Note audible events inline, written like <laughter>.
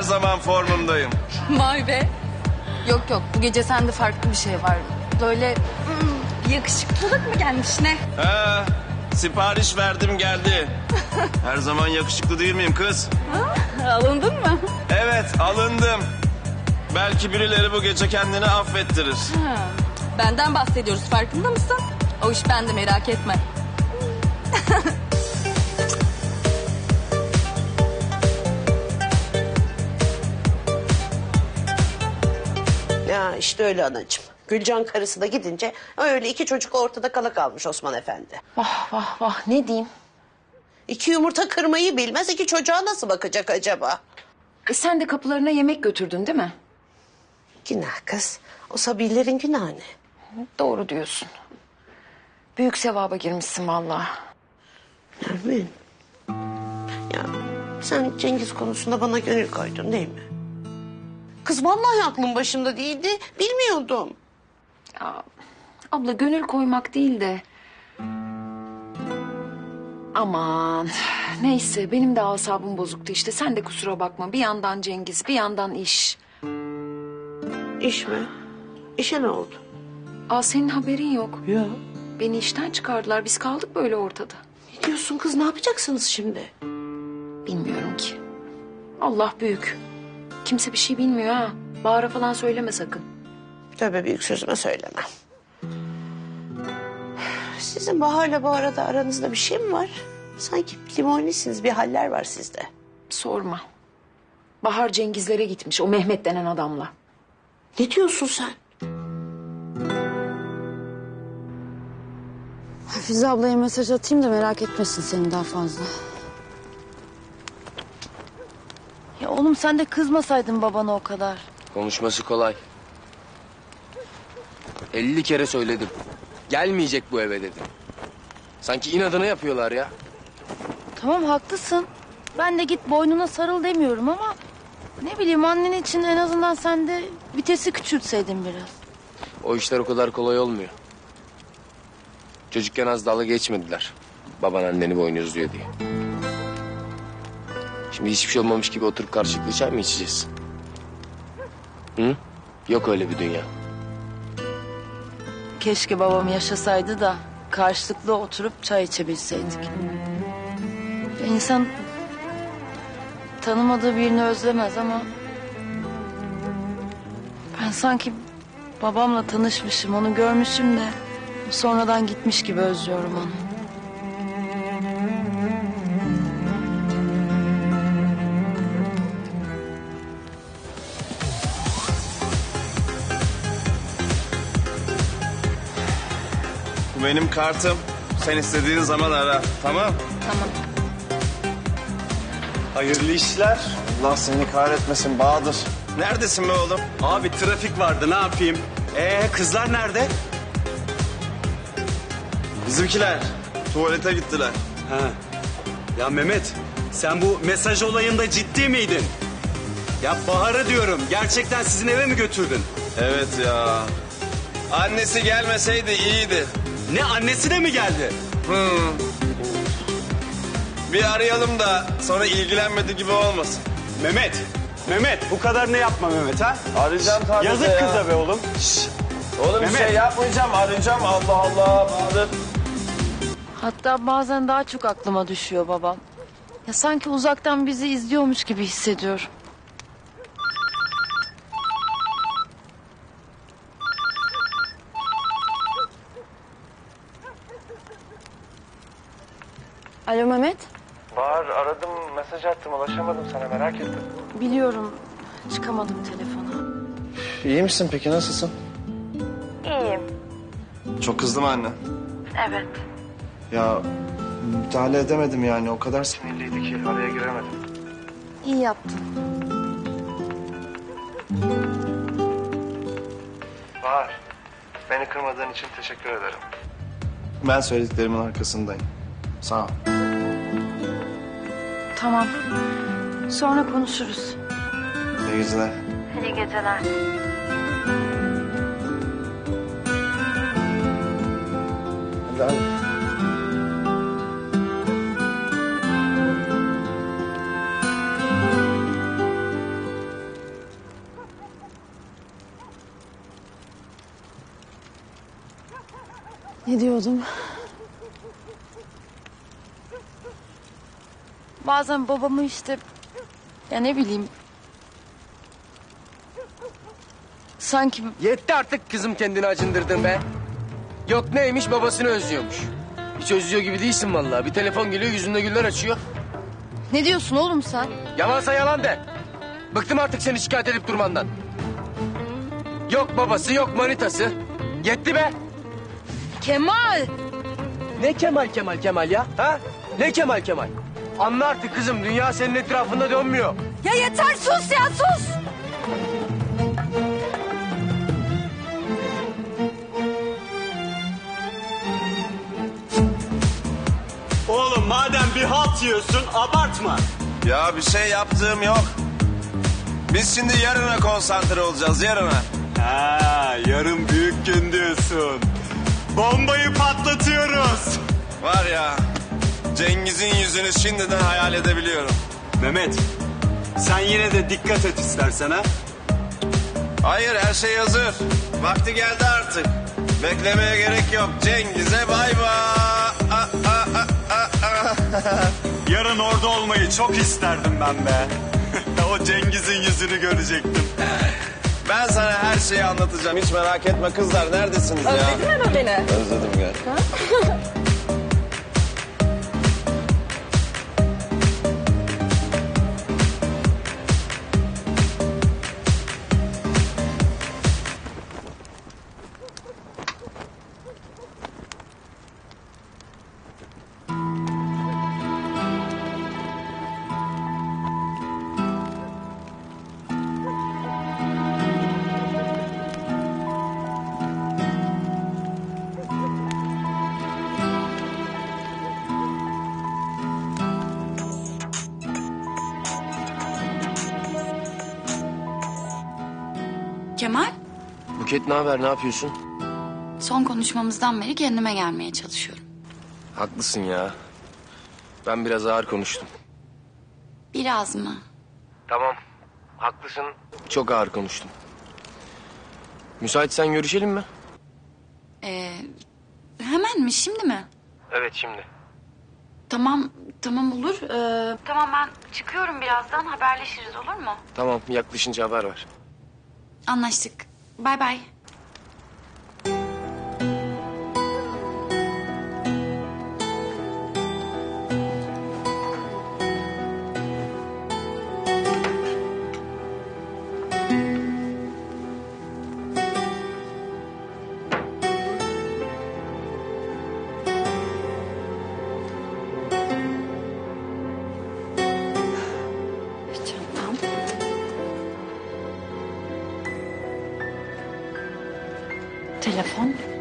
Her zaman formumdayım. Vay be. Yok yok bu gece sende farklı bir şey var. Böyle hmm, yakışıklılık mı gelmiş ne? Ha, sipariş verdim geldi. <laughs> Her zaman yakışıklı değil miyim kız? Alındın mı? Evet alındım. Belki birileri bu gece kendini affettirir. Ha, Benden bahsediyoruz farkında mısın? O iş bende merak etme. <laughs> işte öyle anacığım. Gülcan karısı da gidince öyle iki çocuk ortada kala kalmış Osman Efendi. Vah vah vah ne diyeyim? İki yumurta kırmayı bilmez iki çocuğa nasıl bakacak acaba? E sen de kapılarına yemek götürdün değil mi? Günah kız. O Sabilerin günahı ne? Doğru diyorsun. Büyük sevaba girmişsin vallahi. Nermin. Ya sen Cengiz konusunda bana gönül koydun değil mi? Kız vallahi aklım başımda değildi. Bilmiyordum. Ya, abla gönül koymak değil de... Aman neyse benim de asabım bozuktu işte. Sen de kusura bakma. Bir yandan Cengiz bir yandan iş. İş mi? İşe ne oldu? Aa senin haberin yok. Ya. Beni işten çıkardılar. Biz kaldık böyle ortada. Ne diyorsun kız ne yapacaksınız şimdi? Bilmiyorum ki. Allah büyük. Kimse bir şey bilmiyor ha. Bahar'a falan söyleme sakın. Tövbe büyük sözüme söylemem. Sizin Bahar'la bu arada aranızda bir şey mi var? Sanki limonisiniz bir haller var sizde. Sorma. Bahar Cengizlere gitmiş o Mehmet denen adamla. Ne diyorsun sen? Hafize ablaya mesaj atayım da merak etmesin seni daha fazla. Oğlum sen de kızmasaydın babana o kadar. Konuşması kolay. 50 kere söyledim. Gelmeyecek bu eve dedim. Sanki inadına yapıyorlar ya. Tamam haklısın. Ben de git boynuna sarıl demiyorum ama... Ne bileyim annen için en azından sen de vitesi küçültseydin biraz. O işler o kadar kolay olmuyor. Çocukken az dalga geçmediler. Baban anneni boynuzluyor diye. Şimdi hiçbir şey olmamış gibi oturup karşılıklı çay mı içeceğiz? Hı? Yok öyle bir dünya. Keşke babam yaşasaydı da karşılıklı oturup çay içebilseydik. İnsan tanımadığı birini özlemez ama... Ben sanki babamla tanışmışım, onu görmüşüm de... Sonradan gitmiş gibi özlüyorum onu. Benim kartım. Sen istediğin zaman ara. Tamam? Tamam. Hayırlı işler. Allah seni kahretmesin Bahadır. Neredesin be oğlum? Abi trafik vardı ne yapayım? Ee kızlar nerede? Bizimkiler tuvalete gittiler. Ha. Ya Mehmet sen bu mesaj olayında ciddi miydin? Ya Bahar'ı diyorum gerçekten sizin eve mi götürdün? Evet ya. Annesi gelmeseydi iyiydi. Ne annesi de mi geldi? Hmm. Bir arayalım da sonra ilgilenmedi gibi olmasın. Mehmet, Mehmet bu kadar ne yapma Mehmet ha? Arayacağım tabii Yazık ya. kıza be oğlum. Oğlum bir Mehmet. şey yapmayacağım arayacağım Allah Allah Bahadır. Hatta bazen daha çok aklıma düşüyor babam. Ya sanki uzaktan bizi izliyormuş gibi hissediyorum. Alo Mehmet. Bahar aradım mesaj attım ulaşamadım sana merak ettim. Biliyorum çıkamadım telefona. İyi misin peki nasılsın? İyiyim. Çok kızdım anne. Evet. Ya müdahale edemedim yani o kadar sinirliydi ki araya giremedim. İyi yaptın. Bahar beni kırmadığın için teşekkür ederim. Ben söylediklerimin arkasındayım. Sağ ol. Tamam. Sonra konuşuruz. İyi geceler. İyi geceler. Hadi abi. Ne diyordum? Bazen babamı işte ya ne bileyim sanki Yetti artık kızım kendini acındırdın be. Yok neymiş babasını özlüyormuş. Hiç özlüyor gibi değilsin vallahi. Bir telefon geliyor yüzünde güller açıyor. ne diyorsun oğlum sen? Yalansa yalan de. Bıktım artık seni şikayet edip durmandan. Yok babası yok manitası. Yetti be. Kemal! Ne Kemal Kemal Kemal ya? Ha? Ne Kemal Kemal? Anla artık kızım dünya senin etrafında dönmüyor. Ya yeter sus ya sus! Oğlum madem bir halt yiyorsun abartma. Ya bir şey yaptığım yok. Biz şimdi yarına konsantre olacağız yarına. Ha, yarın büyük gün diyorsun. Bombayı patlatıyoruz. Var ya Cengiz'in yüzünü şimdiden hayal edebiliyorum. Mehmet, sen yine de dikkat et istersen ha. Hayır her şey hazır. Vakti geldi artık. Beklemeye gerek yok. Cengiz'e bay bay. <laughs> Yarın orada olmayı çok isterdim ben be. <laughs> o Cengiz'in yüzünü görecektim. Ben sana her şeyi anlatacağım. Hiç merak etme kızlar. Neredesiniz ya? Özledin mi beni? Özledim gel. <laughs> Kemal, Buket ne haber ne yapıyorsun? son konuşmamızdan beri kendime gelmeye çalışıyorum. Haklısın ya. Ben biraz ağır konuştum. Biraz mı? Tamam. Haklısın. Çok ağır konuştum. Müsaitsen görüşelim mi? Ee, hemen mi, şimdi mi? Evet şimdi. Tamam, tamam olur. Ee, tamam ben çıkıyorum birazdan, haberleşiriz olur mu? Tamam yaklaşınca haber ver. Anlaştık. Bay bay. Telefon.